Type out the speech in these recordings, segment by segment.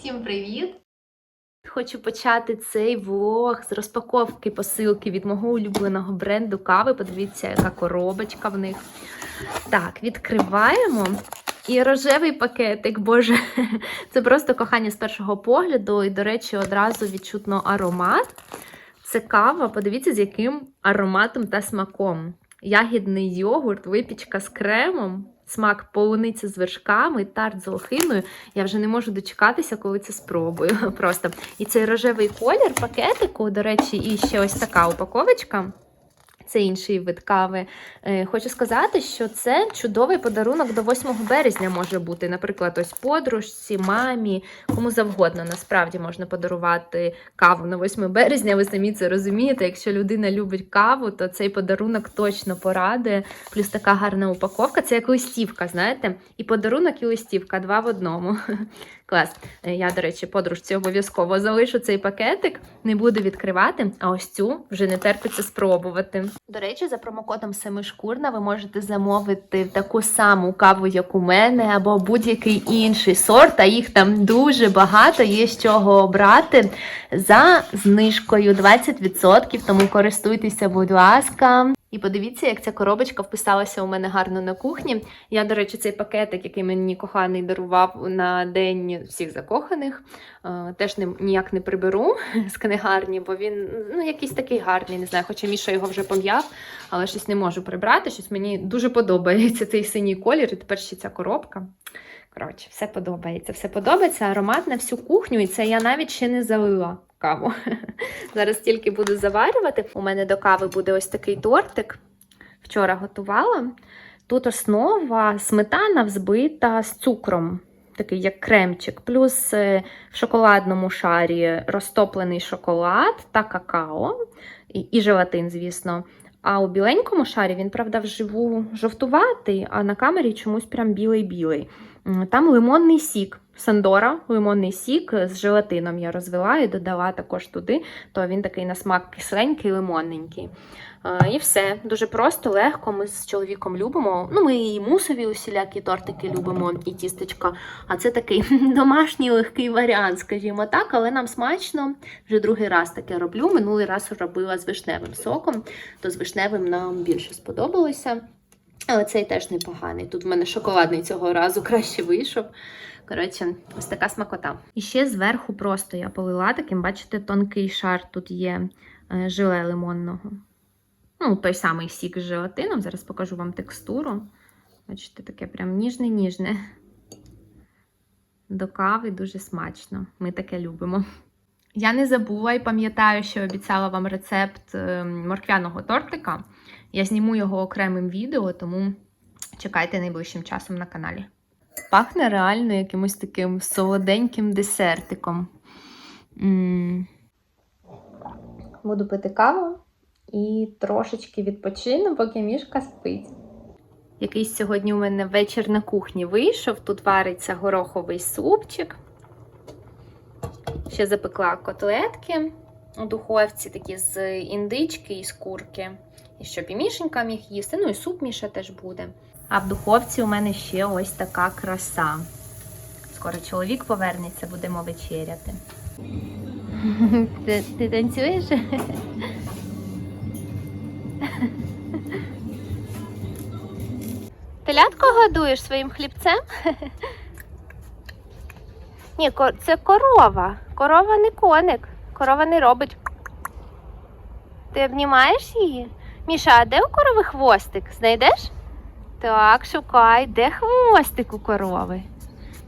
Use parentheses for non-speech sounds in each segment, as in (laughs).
Всім привіт! Хочу почати цей влог з розпаковки посилки від мого улюбленого бренду кави. Подивіться, яка коробочка в них. Так, відкриваємо. І рожевий пакетик, боже, (laughs) це просто кохання з першого погляду. І, до речі, одразу відчутно аромат. Це кава, подивіться, з яким ароматом та смаком. Ягідний йогурт, випічка з кремом, смак полуниці з вершками, тарт з лохиною. Я вже не можу дочекатися, коли це спробую. (laughs) Просто. І цей рожевий колір пакетику, до речі, і ще ось така упаковочка. Це інший вид кави. Е, Хочу сказати, що це чудовий подарунок до 8 березня може бути. Наприклад, ось подружці, мамі, кому завгодно. Насправді можна подарувати каву на 8 березня. Ви самі це розумієте. Якщо людина любить каву, то цей подарунок точно порадує. Плюс така гарна упаковка. Це як листівка, знаєте? І подарунок, і листівка два в одному. Клас. Е, Я, до речі, подружці обов'язково залишу цей пакетик, не буду відкривати, а ось цю вже не терпиться спробувати. До речі, за промокодом Семишкурна ви можете замовити таку саму каву, як у мене, або будь-який інший сорт, а їх там дуже багато, є з чого обрати за знижкою 20%, тому користуйтеся, будь ласка. І подивіться, як ця коробочка вписалася у мене гарно на кухні. Я, до речі, цей пакетик, який мені коханий дарував на день всіх закоханих, е, теж ніяк не приберу (laughs) з книгарні, бо він ну, якийсь такий гарний, не знаю, хоча Міша його вже пом'яв, але щось не можу прибрати. Щось мені дуже подобається цей синій колір, і тепер ще ця коробка. Коротше, все подобається. Все подобається, аромат на всю кухню, і це я навіть ще не залила каву. (laughs) Зараз тільки буду заварювати. У мене до кави буде ось такий тортик. Вчора готувала. Тут основа сметана взбита з цукром, такий як кремчик, плюс е, в шоколадному шарі розтоплений шоколад та какао, і, і желатин, звісно. А у біленькому шарі він, правда, вживу жовтуватий, а на камері чомусь прям білий-білий. Там лимонний сік. Сандора, лимонний сік з желатином я розвела і додала також туди, то він такий на смак кисленький, лимонненький. І все. Дуже просто, легко. Ми з чоловіком любимо. Ну, ми і мусові усілякі тортики любимо, і тістечка. А це такий (laughs) домашній легкий варіант, скажімо так, але нам смачно. Вже другий раз таке роблю. Минулий раз робила з вишневим соком, то з вишневим нам більше сподобалося. Але цей теж непоганий. Тут в мене шоколадний цього разу краще вийшов. Коротше, ось така смакота. І ще зверху просто я полила таким, бачите, тонкий шар тут є е, желе лимонного. Ну, той самий сік з желатином. Зараз покажу вам текстуру. Бачите, таке прям ніжне-ніжне. До кави дуже смачно. Ми таке любимо. Я не забула і пам'ятаю, що обіцяла вам рецепт е, морквяного тортика. Я зніму його окремим відео, тому чекайте найближчим часом на каналі. Пахне реально якимось таким солоденьким десертиком. М. Буду пити каву і трошечки відпочину, поки мішка спить. Якийсь сьогодні у мене вечір на кухні вийшов. Тут вариться гороховий супчик. Ще запекла котлетки у духовці, такі з індички і з курки. І щоб і мішенька міг їсти, ну і суп міша теж буде. А в духовці у мене ще ось така краса. Скоро чоловік повернеться, будемо вечеряти. Ти, ти танцюєш? Телятко годуєш своїм хлібцем? Ні, це корова. Корова не коник. Корова не робить. Ти обнімаєш її? Міша, а де у корови хвостик? Знайдеш? Так, шукай, де хвостик у корови?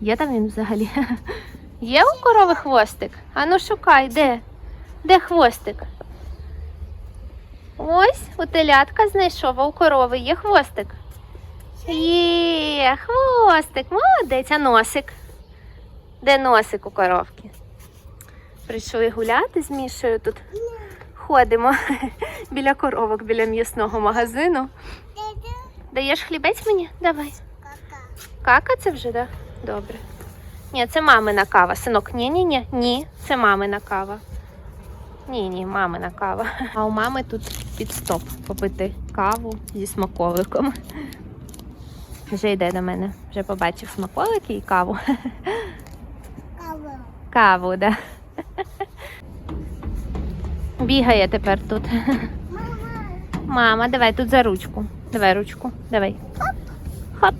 Є там він взагалі? (laughs) Є у корови хвостик? Ану шукай, де? Де хвостик? Ось у телятка знайшов, а у корови є хвостик. Є, хвостик, молодець, а носик. Де носик у коровки? Прийшли гуляти з Мішою тут. Ходимо (laughs) біля коровок, біля м'ясного магазину. Даєш хлібець мені? Давай. Кака це вже, так? Да? Добре. Ні, це мамина кава. Синок, ні, ні, ні, ні, це мамина кава. Ні, ні, мамина кава. (laughs) А у мами тут підстоп попити каву зі смаколиком. Вже йде до мене. Вже побачив смаколики і каву. (laughs) Кава. Каву, да. Бігає тепер тут. Мама, давай тут за ручку. Давай ручку. Давай. Хоп.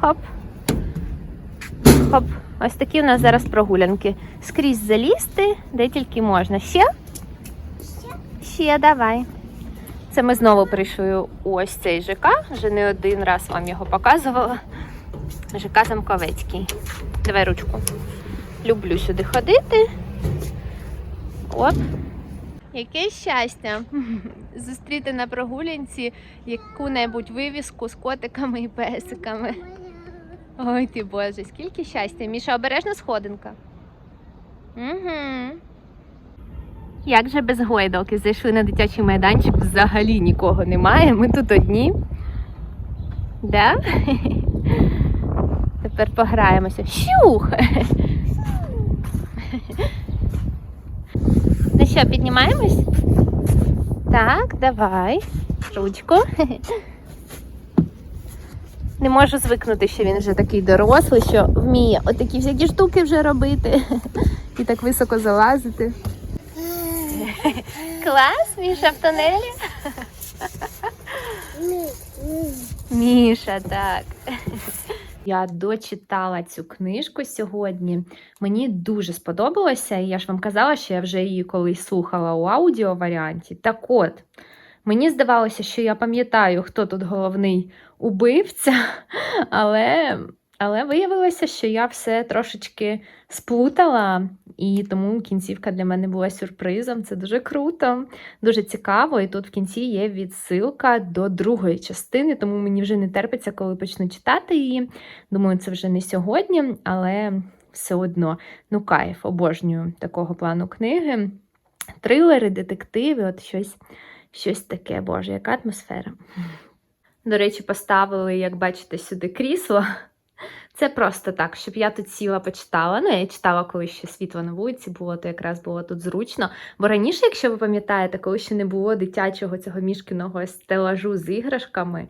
Хоп. Хоп. Ось такі у нас зараз прогулянки. Скрізь залізти, де тільки можна. Ще? Ще давай. Це ми знову прийшли ось цей ЖК. Вже не один раз вам його показувала. ЖК Замковецький. Давай ручку. Люблю сюди ходити. Оп. Яке щастя (laughs) зустріти на прогулянці яку-небудь вивіску з котиками і песиками. Ой ти Боже, скільки щастя. Міша, обережна сходинка. Угу. Як же без гойдалки? Зайшли на дитячий майданчик, взагалі нікого немає. Ми тут одні. Да? (laughs) Тепер пограємося. Щух! (laughs) Ну що, піднімаємось? Так, давай. Ручку. Не можу звикнути, що він вже такий дорослий, що вміє отакі всякі штуки вже робити і так високо залазити. Клас, Міша в тунелі. Міша, так. Я дочитала цю книжку сьогодні. Мені дуже сподобалося, і я ж вам казала, що я вже її колись слухала у аудіо варіанті. Так от, мені здавалося, що я пам'ятаю, хто тут головний убивця, (laughs) але, але виявилося, що я все трошечки сплутала, і тому кінцівка для мене була сюрпризом. Це дуже круто, дуже цікаво. І тут в кінці є відсилка до другої частини, тому мені вже не терпиться, коли почну читати її. Думаю, це вже не сьогодні, але все одно ну кайф, обожнюю такого плану книги. Трилери, детективи, от щось, щось таке, боже, яка атмосфера. До речі, поставили, як бачите, сюди крісло. Це просто так, щоб я тут сіла, почитала. Ну, я читала, коли ще світло на вулиці було, то якраз було тут зручно. Бо раніше, якщо ви пам'ятаєте, коли ще не було дитячого цього мішкіного стелажу з іграшками,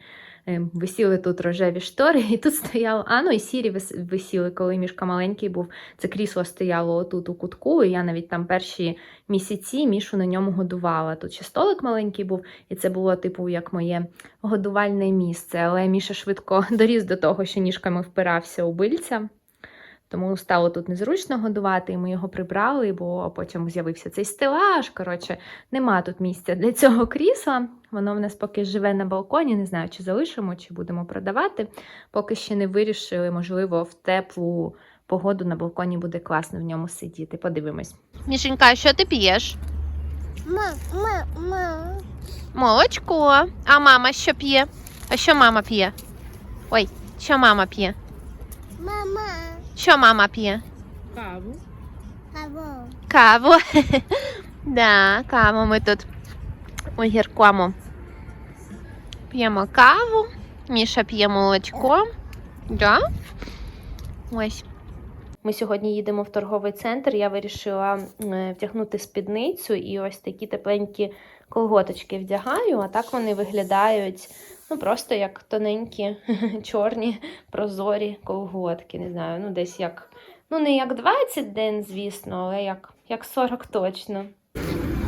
висіли тут рожеві штори, і тут стояло, а ну і сірі висіли, коли мішка маленький був. Це крісло стояло отут у кутку, і я навіть там перші місяці мішу на ньому годувала. Тут ще столик маленький був, і це було, типу, як моє годувальне місце. Але Міша швидко (laughs) доріс до того, що ніжками впирався у бильця. Тому стало тут незручно годувати, і ми його прибрали, бо потім з'явився цей стелаж. Коротше, нема тут місця для цього крісла. Воно в нас поки живе на балконі. Не знаю, чи залишимо, чи будемо продавати. Поки ще не вирішили, можливо, в теплу погоду на балконі буде класно в ньому сидіти. Подивимось. Мішенька, що ти п'єш? Ма, ма, ма. Молочко. А мама що п'є? А що мама п'є? Ой, що мама п'є? Мама. Що мама п'є? Каву. Кого? Каву. (laughs) да, каву ми тут огіркому. П'ємо каву. Міша п'є молочко. Да? Ось. Ми сьогодні їдемо в торговий центр. Я вирішила вдягнути спідницю і ось такі тепленькі колготочки вдягаю, а так вони виглядають ну, просто як тоненькі, (laughs) чорні, прозорі колготки. Не знаю, ну десь як, ну не як 20 день, звісно, але як, як 40 точно.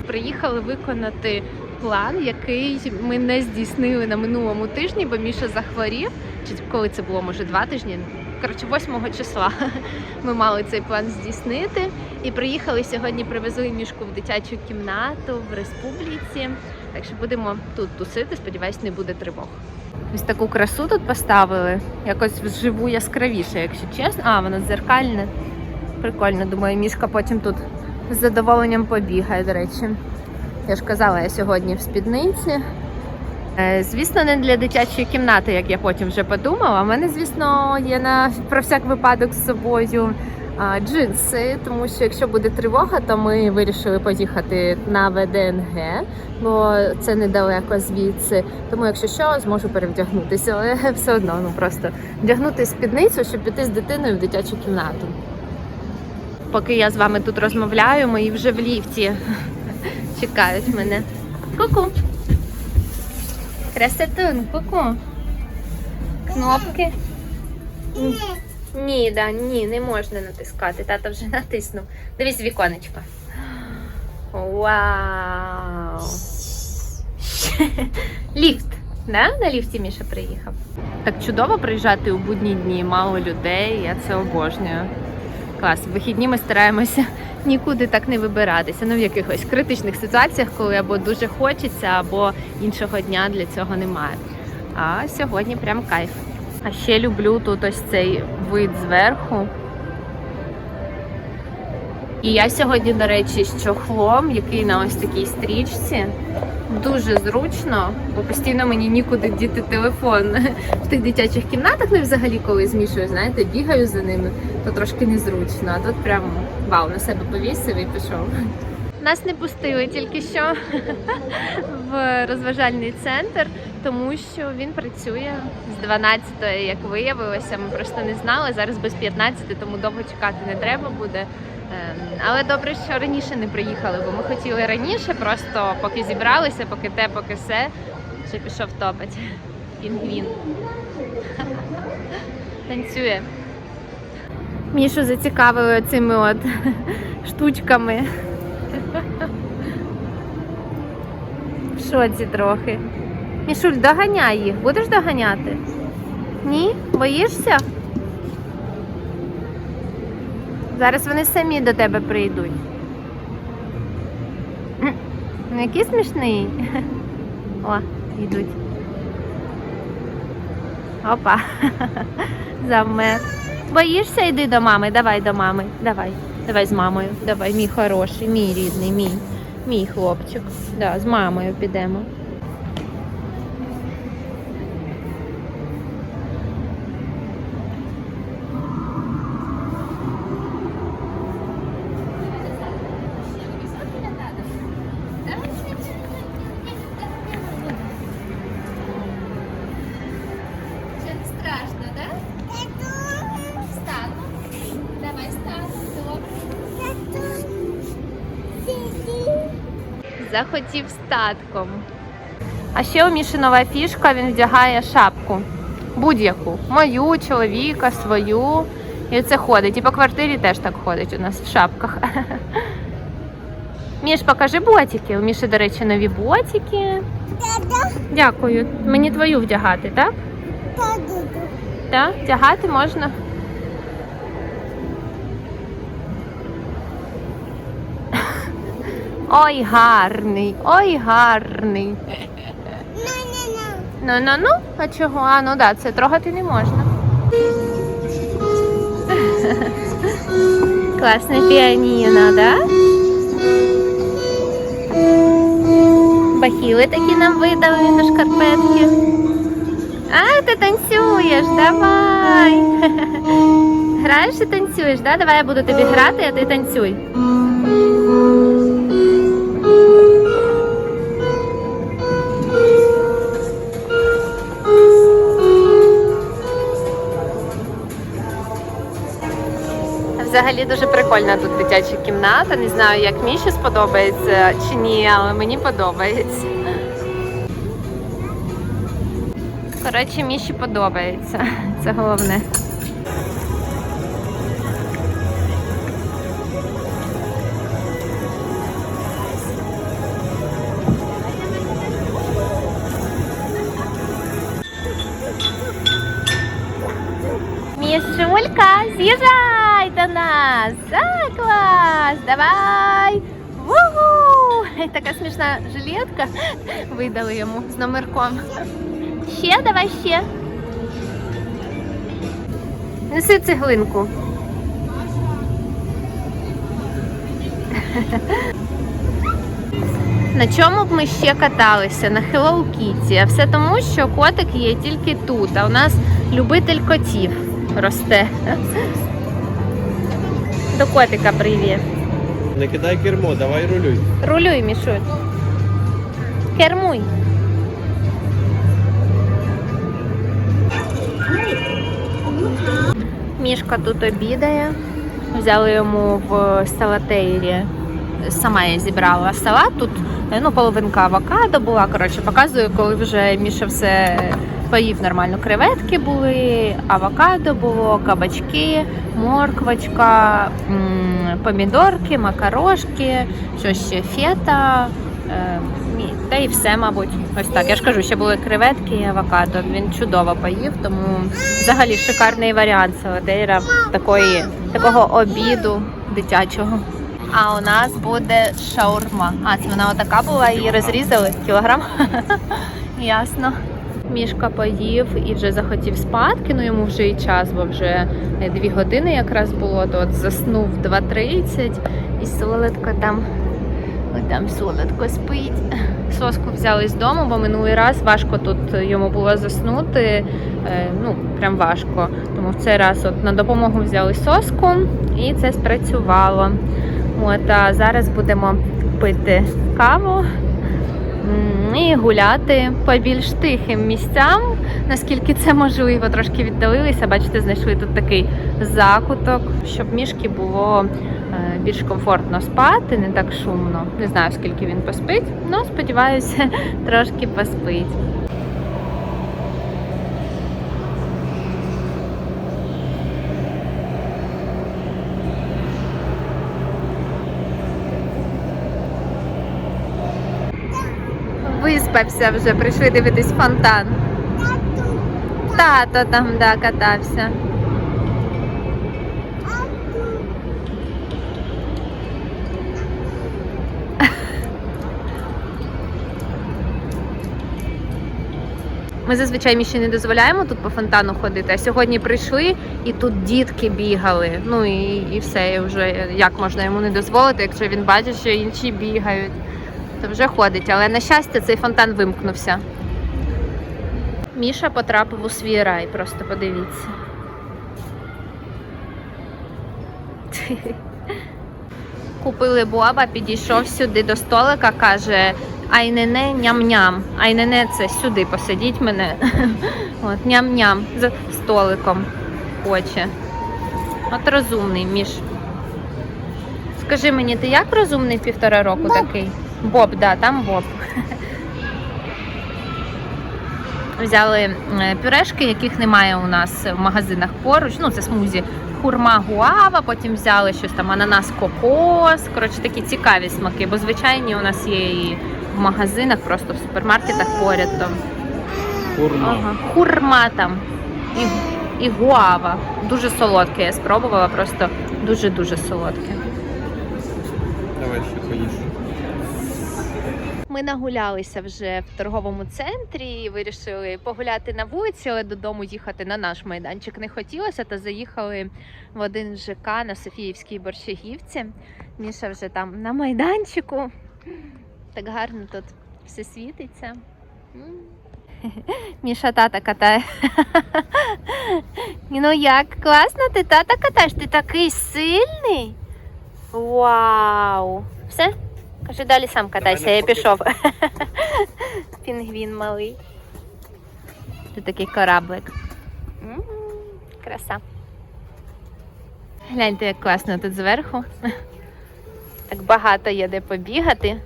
Приїхали виконати план, який ми не здійснили на минулому тижні, бо Міша захворів. Чи коли це було, може, два тижні? Коротше, 8 числа (laughs) ми мали цей план здійснити. І приїхали сьогодні, привезли мішку в дитячу кімнату в республіці. Так що будемо тут тусити. Сподіваюсь, не буде тривог. Ось таку красу тут поставили. Якось вживу яскравіше, якщо чесно. А, воно дзеркальне. Прикольно, думаю, мішка потім тут з задоволенням побігає, до речі. Я ж казала, я сьогодні в спідниці. Е, Звісно, не для дитячої кімнати, як я потім вже подумала. У мене, звісно, є на про всяк випадок з собою джинси, тому що якщо буде тривога, то ми вирішили поїхати на ВДНГ, бо це недалеко звідси. Тому, якщо що, зможу перевдягнутися, але (laughs) все одно ну просто вдягнути спідницю, щоб піти з дитиною в дитячу кімнату. Поки я з вами тут розмовляю, мої вже в ліфті (laughs) чекають мене. Ку-ку. Красотун, ку-ку. Кнопки. Ні, да, ні, не можна натискати. Тато вже натиснув. Дивись віконечко. Вау! (laughs) Ліфт. Да? На ліфті Міша приїхав. Так чудово приїжджати у будні дні, мало людей, я це обожнюю. Клас, в вихідні ми стараємося нікуди так не вибиратися. Ну, в якихось критичних ситуаціях, коли або дуже хочеться, або іншого дня для цього немає. А сьогодні прям кайф. А ще люблю тут ось цей вид зверху. І я сьогодні, до речі, з чохлом, який на ось такій стрічці. Дуже зручно, бо постійно мені нікуди діти телефон в тих дитячих кімнатах, ну і взагалі коли змішую, знаєте, бігаю за ними, то трошки незручно. А тут прям вау, на себе повісив і пішов. Нас не пустили тільки що (laughs) в розважальний центр, тому що він працює з 12-ї, як виявилося. Ми просто не знали. Зараз без 15, тому довго чекати не треба буде. Ем, Але добре, що раніше не приїхали, бо ми хотіли раніше, просто поки зібралися, поки те, поки все, ще пішов топать. Пінгвін. (laughs) Танцює. Мішу зацікавили цими от (laughs) штучками. В шоці трохи. Мішуль, доганяй їх. Будеш доганяти? Ні? Боїшся? Зараз вони самі до тебе прийдуть. Ну, який смішний. (laughs) О, йдуть. Опа. (laughs) Завмер. Боїшся, йди до мами. Давай до мами. Давай. Давай з мамою. Давай, мій хороший, мій рідний, мій. Мій хлопчик. Да, з мамою підемо. Захотів статком. А ще у Міші нова фішка, він вдягає шапку. Будь-яку. Мою, чоловіка, свою. І це ходить. І по квартирі теж так ходить у нас в шапках. (laughs) Міш, покажи ботики. У Міші, до речі, нові ботики. Дякую. Мені твою вдягати, так? Так, вдягати можна. Ой, гарний, ой, гарний. Ну, ну, ну, а чого? А, ну да, це трогати не можна. Класне піаніно, да? Бахіли такі нам видали на шкарпетки. А, ти танцюєш, давай. (laughs) Граєш і танцюєш, да? Давай я буду тобі грати, а ти танцюй. Взагалі дуже прикольна тут дитяча кімната. Не знаю, як Міші сподобається чи ні, але мені подобається. Коротше, Міші подобається. Це головне. Нас! А, клас! Давай! Ву! (laughs) Така смішна жилетка видали йому з номерком. Ще, давай ще. Неси цеглинку. (laughs) На чому б ми ще каталися? На Hello Kitty. А все тому, що котик є тільки тут, а у нас любитель котів росте. (laughs) До котика привіт. Не кидай кермо, давай рулюй. Рулюй, Мішуль. Кермуй. Мішка тут обідає. Взяли йому в салатейрі. Сама я зібрала салат. Тут ну, половинка авокадо була. Коротше, показую, коли вже Міша все поїв нормально. Креветки були, авокадо було, кабачки, морквочка, помідорки, макарошки, що ще фета. е, Та і все, мабуть. Ось так. Я ж кажу, ще були креветки і авокадо. Він чудово поїв, тому взагалі шикарний варіант солодейра такої, такого обіду дитячого. А у нас буде шаурма. А, це вона отака була, її розрізали кілограм. (laughs) Ясно. Мішка поїв і вже захотів спадки, ну йому вже і час, бо вже е, дві години якраз було, то от заснув 2.30 і солодко там, там солодко спить. Соску взяли з дому, бо минулий раз важко тут йому було заснути. е, Ну, прям важко. Тому в цей раз от на допомогу взяли соску і це спрацювало. От, а зараз будемо пити каву і гуляти по більш тихим місцям, наскільки це можливо. Трошки віддалилися. Бачите, знайшли тут такий закуток, щоб мішки було е, більш комфортно спати, не так шумно. Не знаю, скільки він поспить, але сподіваюся, (laughs) трошки поспить. Виспався вже, прийшли дивитись фонтан. Тато там да, катався. Ми зазвичай Міші не дозволяємо тут по фонтану ходити, а сьогодні прийшли і тут дітки бігали. Ну і, і все, і вже як можна йому не дозволити, якщо він бачить, що інші бігають, то вже ходить. Але на щастя, цей фонтан вимкнувся. Міша потрапив у свій рай, просто подивіться. (laughs) Купили боба, підійшов сюди до столика, каже: Айнене ням-ням. Айнене це сюди посадіть мене. (laughs) От, ням-ням за столиком хоче. От розумний між. Скажи мені, ти як розумний півтора року Боб. такий? Боб, да, там Боб. Взяли е, пюрешки, яких немає у нас в магазинах поруч. Ну, це смузі. Хурма гуава, потім взяли щось там ананас кокос. Коротше, такі цікаві смаки, бо звичайні у нас є і в магазинах, просто в супермаркетах поряд там. Курма. Ага. Хурма там і, і гуава. Дуже солодке. Я спробувала, просто дуже-дуже солодке. Давай ще поїж. Ми нагулялися вже в торговому центрі і вирішили погуляти на вулиці, але додому їхати на наш майданчик не хотілося, та заїхали в один ЖК на Софіївській борщагівці. Міша вже там на майданчику. Так гарно тут все світиться. (laughs) Міша тата катає. (laughs) Ну як, класно ти тата катаєш? Ти такий сильний. Вау! Все? Каже, далі сам катайся, я пішов. (laughs) Пінгвін малий. Тут такий кораблик. М, Краса. Гляньте, як класно тут зверху. (laughs) Так багато є де побігати.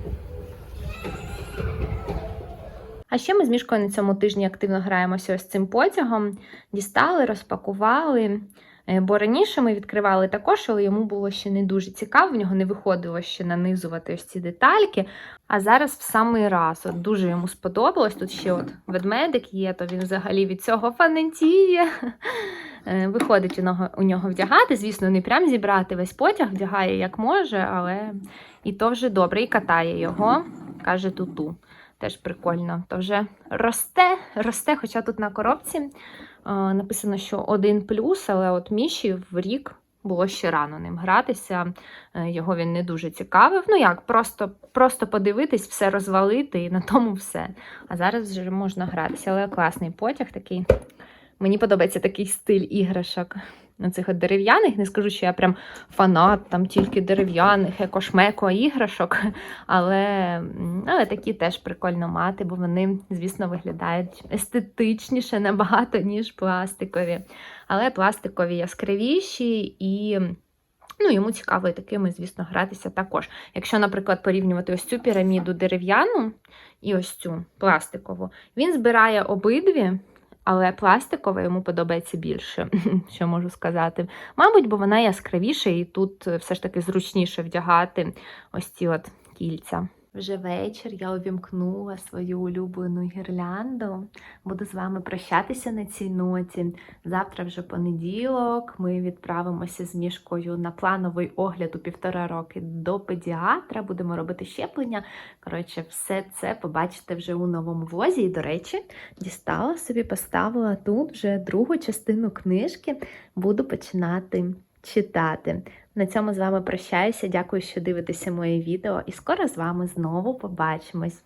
А ще ми з Мішкою на цьому тижні активно граємося ось цим потягом. Дістали, розпакували. Е, Бо раніше ми відкривали також, але йому було ще не дуже цікаво, в нього не виходило ще нанизувати ось ці детальки. А зараз в самий раз от дуже йому сподобалось. Тут ще от ведмедик є, то він взагалі від цього фанатіє. Е, Виходить у нього, у нього вдягати. Звісно, не прям зібрати весь потяг, вдягає як може, але і то вже добре. І катає його, каже туту. Теж прикольно. То вже росте, росте, хоча тут на коробці е, написано, що один плюс, але от Міші в рік було ще рано ним гратися. Е, Його він не дуже цікавив. Ну як, просто, просто подивитись, все розвалити і на тому все. А зараз вже можна гратися. Але класний потяг такий. Мені подобається такий стиль іграшок. Цих от дерев'яних. Не скажу, що я прям фанат там тільки дерев'яних, екошмеко іграшок. (laughs) Але, але такі теж прикольно мати, бо вони, звісно, виглядають естетичніше набагато, ніж пластикові. Але пластикові яскравіші і. Ну, йому цікаво і такими, звісно, гратися також. Якщо, наприклад, порівнювати ось цю піраміду дерев'яну і ось цю пластикову, він збирає обидві, але пластикова йому подобається більше, (laughs) що можу сказати. Мабуть, бо вона яскравіша і тут е, все ж таки зручніше вдягати ось ці от кільця. Вже вечір я увімкнула свою улюблену гірлянду. Буду з вами прощатися на цій ноті. Завтра вже понеділок. Ми відправимося з мішкою на плановий огляд у півтора роки до педіатра. Будемо робити щеплення. Коротше, все це побачите вже у новому влозі. І, до речі, дістала собі, поставила тут вже другу частину книжки. Буду починати читати. На цьому з вами прощаюся. Дякую, що дивитеся моє відео, і скоро з вами знову побачимось.